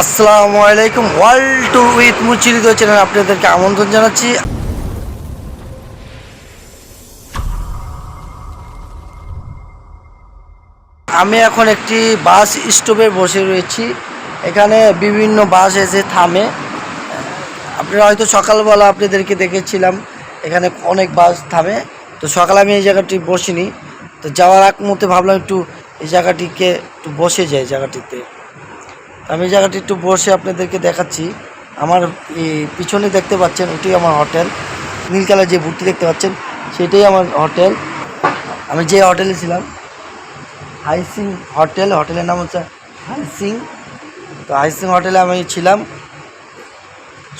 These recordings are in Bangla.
আসসালামু আলাইকুম, ওয়ার্ল্ড টু উইথ মুচিরিত চ্যানেল আপনাদেরকে আমন্ত্রণ জানাচ্ছি। আমি এখন একটি বাস স্টপে বসে রয়েছি। এখানে বিভিন্ন বাস এসে থামে। আপনারা হয়তো সকালবেলা আপনাদেরকে দেখেছিলাম, এখানে অনেক বাস থামে। তো সকালে আমি এই জায়গাটি বসিনি। তো যাওয়ার আগ মুহূর্তে ভাবলাম একটু এই জায়গাটিকে একটু বসে যায় জায়গাটিতে। আমি জায়গাটি একটু বসে আপনাদেরকে দেখাচ্ছি। আমার পিছনে দেখতে পাচ্ছেন ওটি আমার হোটেল নীল কালার যে ভুট্টি দেখতে পাচ্ছেন, সেটাই আমার হোটেল আমি যে হোটেলে ছিলাম হাইসিং হোটেল হোটেলের নাম হচ্ছে হাইসিং তো হাইসিং হোটেলে আমি ছিলাম।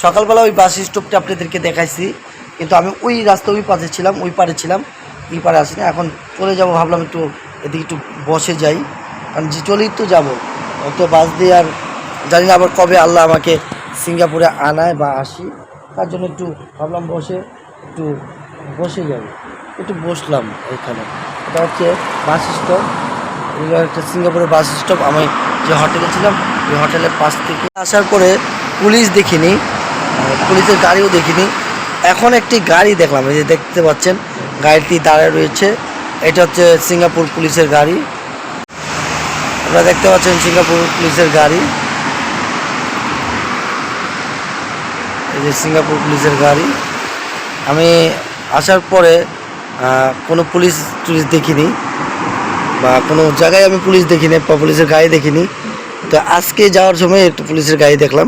সকালবেলা ওই বাস স্টপটা আপনাদেরকে দেখাইছি। কিন্তু আমি ওই রাস্তা, ওই পাশে ছিলাম, ওই পারে ছিলাম, এই পারে আসিনি। এখন চলে যাব, ভাবলাম একটু এদিকে একটু বসে যাই। কারণ যে চলেই তো যাব। তো বাস দিয়ে আর জানি না আবার কবে আল্লাহ আমাকে সিঙ্গাপুরে আনায় বা আসি। তার জন্য একটু ভাবলাম বসে, একটু বসে যাই। একটু বসলাম এখানে। এটা হচ্ছে বাস স্টপ। এগুলো একটা সিঙ্গাপুরের বাস স্টপ। আমি যে হোটেলে ছিলাম, ওই হোটেলের পাশ থেকে আসার পরে পুলিশ দেখিনি পুলিশের গাড়িও দেখিনি। এখন একটি গাড়ি দেখলাম, এই যে দেখতে পাচ্ছেন, গাড়িটি দাঁড়ায় রয়েছে। এটা হচ্ছে সিঙ্গাপুর পুলিশের গাড়ি। আপনারা দেখতে পাচ্ছেন সিঙ্গাপুর পুলিশের গাড়ি। এই যে সিঙ্গাপুর পুলিশের গাড়ি। আমি আসার পরে কোনো পুলিশ টুলিশ দেখিনি বা কোনো জায়গায় আমি পুলিশ দেখিনি বা পুলিশের গাড়ি দেখিনি। তো আজকে যাওয়ার সময় একটু পুলিশের গাড়ি দেখলাম।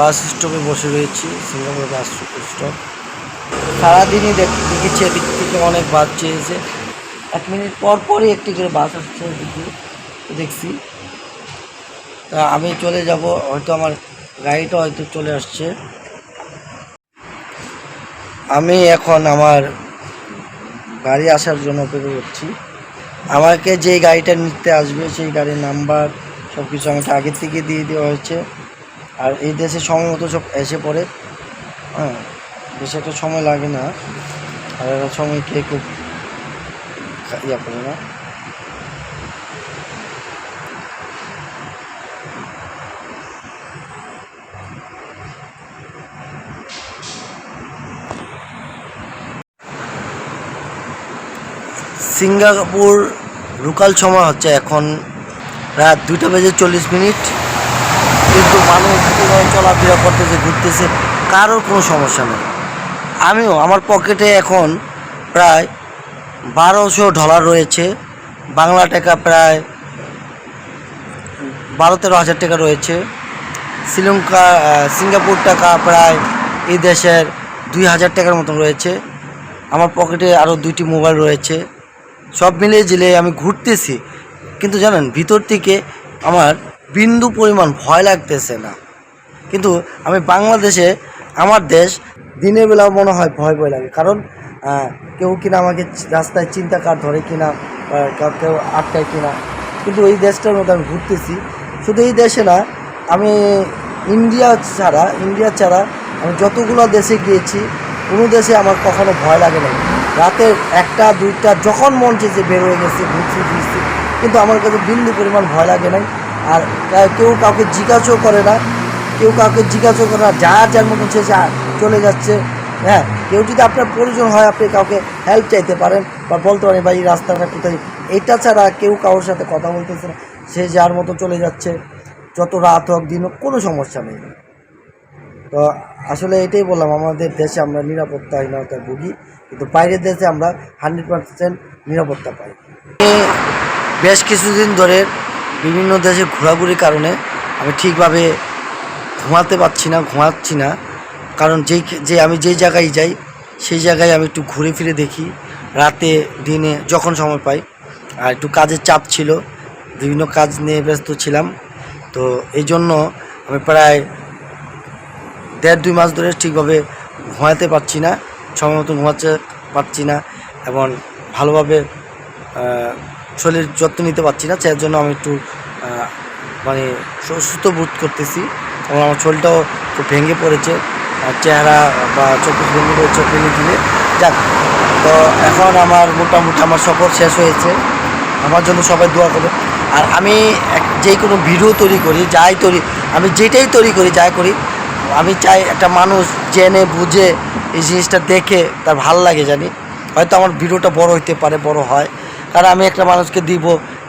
বাস স্টপে বসে রয়েছি, সিঙ্গাপুর বাস স্টপ। সারাদিনই দেখ- দেখেছি এদিক থেকে অনেক বাস চেয়েছে। এক মিনিট পর পরই একটি করে বাস আসছে এদিকে, দেখছি। তা আমি চলে যাব, হয়তো আমার গাড়িটা হয়তো চলে আসছে। আমি এখন আমার গাড়ি আসার জন্য অপেক্ষা করছি। আমাকে যে গাড়িটা নিতে আসবে, সেই গাড়ির নাম্বার সব কিছু আমাকে আগের থেকে দিয়ে দেওয়া হয়েছে। আর এই দেশে সময় মতো সব এসে পড়ে। হ্যাঁ বেশি একটা সময় লাগে না। আর সময় কে খুব ইয়া করে না। সিঙ্গাপুর লোকাল সময় হচ্ছে এখন রাত দুইটা বেজে চল্লিশ মিনিট। কিন্তু মানুষ চলাফেরা করতেছে, ঘুরতেছে, কারোর কোনো সমস্যা নেই। আমিও, আমার পকেটে এখন প্রায় বারোশো ডলার রয়েছে, বাংলা টাকা প্রায় বারো তেরো হাজার টাকা রয়েছে, শ্রীলঙ্কা সিঙ্গাপুর টাকা প্রায় এই দেশের দুই হাজার টাকার মতন রয়েছে, আমার পকেটে আরও দুইটি মোবাইল রয়েছে, সব মিলিয়ে জিলে আমি ঘুরতেছি। কিন্তু জানেন, ভিতর থেকে আমার বিন্দু পরিমাণ ভয় লাগতেছে না। কিন্তু আমি বাংলাদেশে, আমার দেশ দিনের বেলা মনে হয় ভয় ভয় লাগে। কারণ কেউ কিনা আমাকে রাস্তায় চিন্তা কার ধরে কিনা কাউ- আটকায় কিনা। কিন্তু এই দেশটার মধ্যে আমি ঘুরতেছি। শুধু এই দেশে না, আমি ইন্ডিয়া ছাড়া ইন্ডিয়া ছাড়া আমি যতগুলো দেশে গিয়েছি, কোনো দেশে আমার কখনো ভয় লাগে না রাতে একটা, দুইটা, যখন মন চেয়েছে বের হয়ে গেছে, ঘুরছি, ফিরছি, কিন্তু আমার কাছে বিন্দু পরিমাণ ভয় লাগে নাই। আর কেউ কাউকে জিজ্ঞাসাও করে না, কেউ কাউকে জিজ্ঞাসা করে না যার যার মতন সে যা- চলে যাচ্ছে হ্যাঁ? কেউ যদি আপনার প্রয়োজন হয়, আপনি কাউকে হেল্প চাইতে পারেন বা বলতে পারেন, ভাই, এই রাস্তাটা কোথায়? এটা ছাড়া কেউ কারোর সাথে কথা বলতেছে না। সে যার মতো চলে যাচ্ছে, যত রাত হোক, দিন হোক, কোনো সমস্যা নেই। তো আসলে এটাই বললাম, আমাদের দেশে আমরা নিরাপত্তাহীনতায় ভুগি, কিন্তু বাইরের দেশে আমরা হান্ড্রেড পার্সেন্ট নিরাপত্তা পাই। বেশ কিছুদিন ধরে বিভিন্ন দেশে ঘোরাঘুরির কারণে আমি ঠিকভাবে ঘুমাতে পারছি না, ঘুমাচ্ছি না। কারণ যেই যে আমি যেই জায়গায় যাই, সেই জায়গায় আমি একটু ঘুরে ফিরে দেখি, রাতে, দিনে যখন সময় পাই। আর একটু কাজের চাপ ছিল, বিভিন্ন কাজ নিয়ে ব্যস্ত ছিলাম। তো এই জন্য আমি প্রায় দেড় দুই মাস ধরে ঠিকভাবে ঘুমাতে পারছি না, সময় মতো ঘুমাচ্ছে পারছি না এবং ভালোভাবে শরীরের যত্ন নিতে পারছি না যার জন্য আমি একটু মানে অসুস্থ বোধ করতেছি। এবং আমার শরীরটাও খুব ভেঙে পড়েছে চেহারা বা চোখ ভেঙে পড়েছে চোখ দিলে। যাক, তো এখন আমার মোটামুটি আমার সফর শেষ হয়েছে। আমার জন্য সবাই দোয়া করবে আর আমি যে কোনো ভিডিও তৈরি করি, যাই তৈরি, আমি যেটাই তৈরি করি, যাই করি, আমি চাই একটা মানুষ জেনে, বুঝে এই জিনিসটা দেখে তার ভালো লাগে জানি। হয়তো আমার ভিডিওটা বড় হইতে পারে, বড় হয়। কারণ আমি একটা মানুষকে দিব,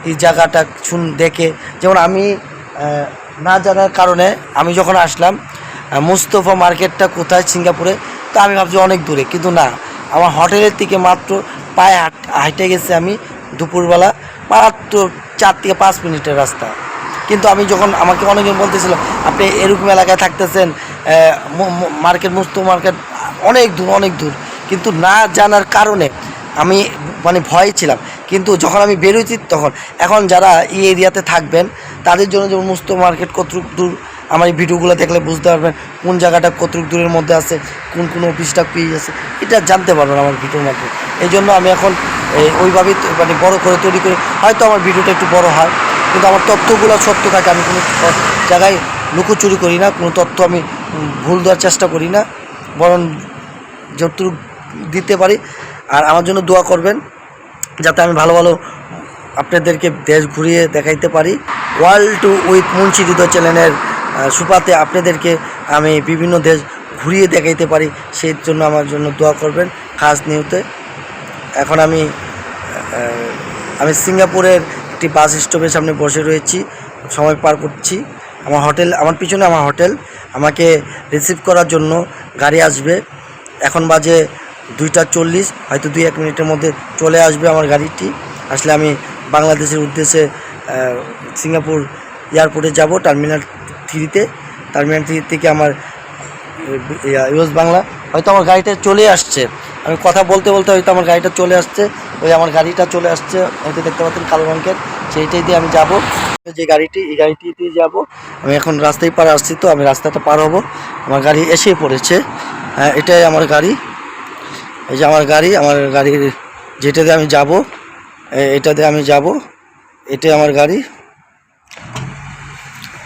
এই জায়গাটা শুন, দেখে। যেমন আমি না জানার কারণে আমি যখন আসলাম মুস্তফা মার্কেটটা কোথায়? সিঙ্গাপুরে। তো আমি ভাবছি অনেক দূরে, কিন্তু না। আমার হোটেলের থেকে মাত্র পায়ে হাঁট গেছে আমি দুপুরবেলা, মাত্র চার থেকে পাঁচ মিনিটের রাস্তা। কিন্তু আমি যখন আমাকে অনেকজন বলতেছিল, আপনি এরকম এলাকায় থাকতেছেন মার্কেট মুস্ত মার্কেট অনেক দূর অনেক দূর। কিন্তু না জানার কারণে আমি মানে ভয় ছিলাম। কিন্তু যখন আমি বেরোচ্ছি তখন, এখন যারা এই এরিয়াতে থাকবেন, তাদের জন্য যেমন মুস্ত মার্কেট কতটুক দূর, আমার এই ভিডিওগুলো দেখলে বুঝতে পারবেন কোন জায়গাটা কতটুক দূরের মধ্যে আছে, কোন কোন অফিসটা পেয়ে আছে, এটা জানতে পারবেন আমার ভিডিওর মাধ্যমে। এই জন্য আমি এখন ওইভাবেই মানে বড় করে তৈরি করি, হয়তো আমার ভিডিওটা একটু বড় হয়, কিন্তু আমার তথ্যগুলো সত্য থাকে, আমি কোনো জায়গায় লুকোচুরি করি না, কোনো তথ্য আমি ভুল দেওয়ার চেষ্টা করি না, বরং যতটুকু দিতে পারি আর আমার জন্য দোয়া করবেন যাতে আমি ভালো ভালো আপনাদেরকে দেশ ঘুরিয়ে দেখাইতে পারি। World tour with Munshi Hriday চ্যানেলের সুপাতে আপনাদেরকে আমি বিভিন্ন দেশ ঘুরিয়ে দেখাইতে পারি। সেই জন্য আমার জন্য দোয়া করবেন খাস নিউতে। এখন আমি আমি সিঙ্গাপুরের একটি বাস স্টপের সামনে বসে রয়েছি, সময় পার করছি। আমার হোটেল, আমার পিছনে আমার হোটেল। আমাকে রিসিভ করার জন্য গাড়ি আসবে। এখন বাজে দুইটা চল্লিশ, হয়তো দুই এক মিনিটের মধ্যে চলে আসবে আমার গাড়িটি। আসলে আমি বাংলাদেশের উদ্দেশ্যে সিঙ্গাপুর এয়ারপোর্টে যাব, টার্মিনাল থ্রিতে। টার্মিনাল থ্রি থেকে আমার ইউএস বাংলা। হয়তো আমার গাড়িটা চলে আসছে। আমি কথা বলতে বলতে হয়তো আমার গাড়িটা চলে আসছে। ওই আমার গাড়িটা চলে আসছে, হয়তো দেখতে পাচ্ছেন কালো রঙের। সেইটাই দিয়ে আমি যাব। যে গাড়িটি, এই গাড়িটি দিয়ে যাব। আমি এখন রাস্তায় পার আসছি তো, আমি রাস্তাটা পার হব। আমার গাড়ি এসেই পড়েছে। হ্যাঁ এটাই আমার গাড়ি। এই যে আমার গাড়ি আমার গাড়ির যেটা দিয়ে আমি যাব এটা দিয়ে আমি যাব এটাই আমার গাড়ি।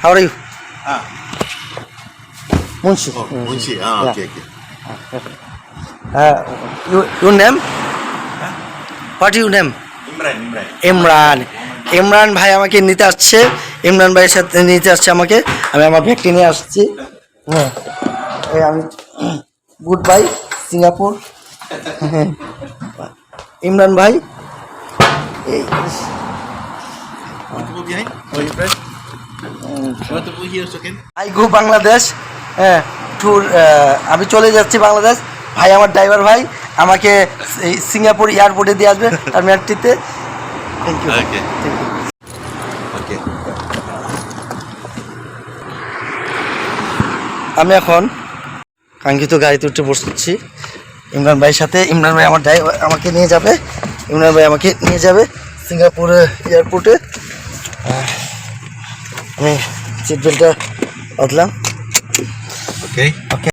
Howrah you Ah, Munshi. okay. Uh, you, your name? What your name? Imran, Imran. Imran. Imran ভাই আমাকে নিতে আসছে। ইমরান ভাইয়ের সাথে নিতে আসছে আমাকে। আমি আমার ব্যাগটি নিয়ে আসছি। হ্যাঁ। এই আমি গুড বাই সিঙ্গাপুর। ইমরান ভাই। এই? আই গো বাংলাদেশ হ্যাঁ ট্যুর আমি চলে যাচ্ছি বাংলাদেশ। ভাই আমার ড্রাইভার ভাই আমাকে এই সিঙ্গাপুর এয়ারপোর্টে দিয়ে আসবে তার ম্যাটটিতে থ্যাংক ইউ. আমি এখন কাঙ্ক্ষিত গাড়িতে উঠে বসছি। ইমরান ভাইয়ের সাথে। ইমরান ভাই আমার ড্রাইভার আমাকে নিয়ে যাবে। ইমরান ভাই আমাকে নিয়ে যাবে সিঙ্গাপুর এয়ারপোর্টে। আমি সিট বেল্টটা বাঁধলাম। ওকে ওকে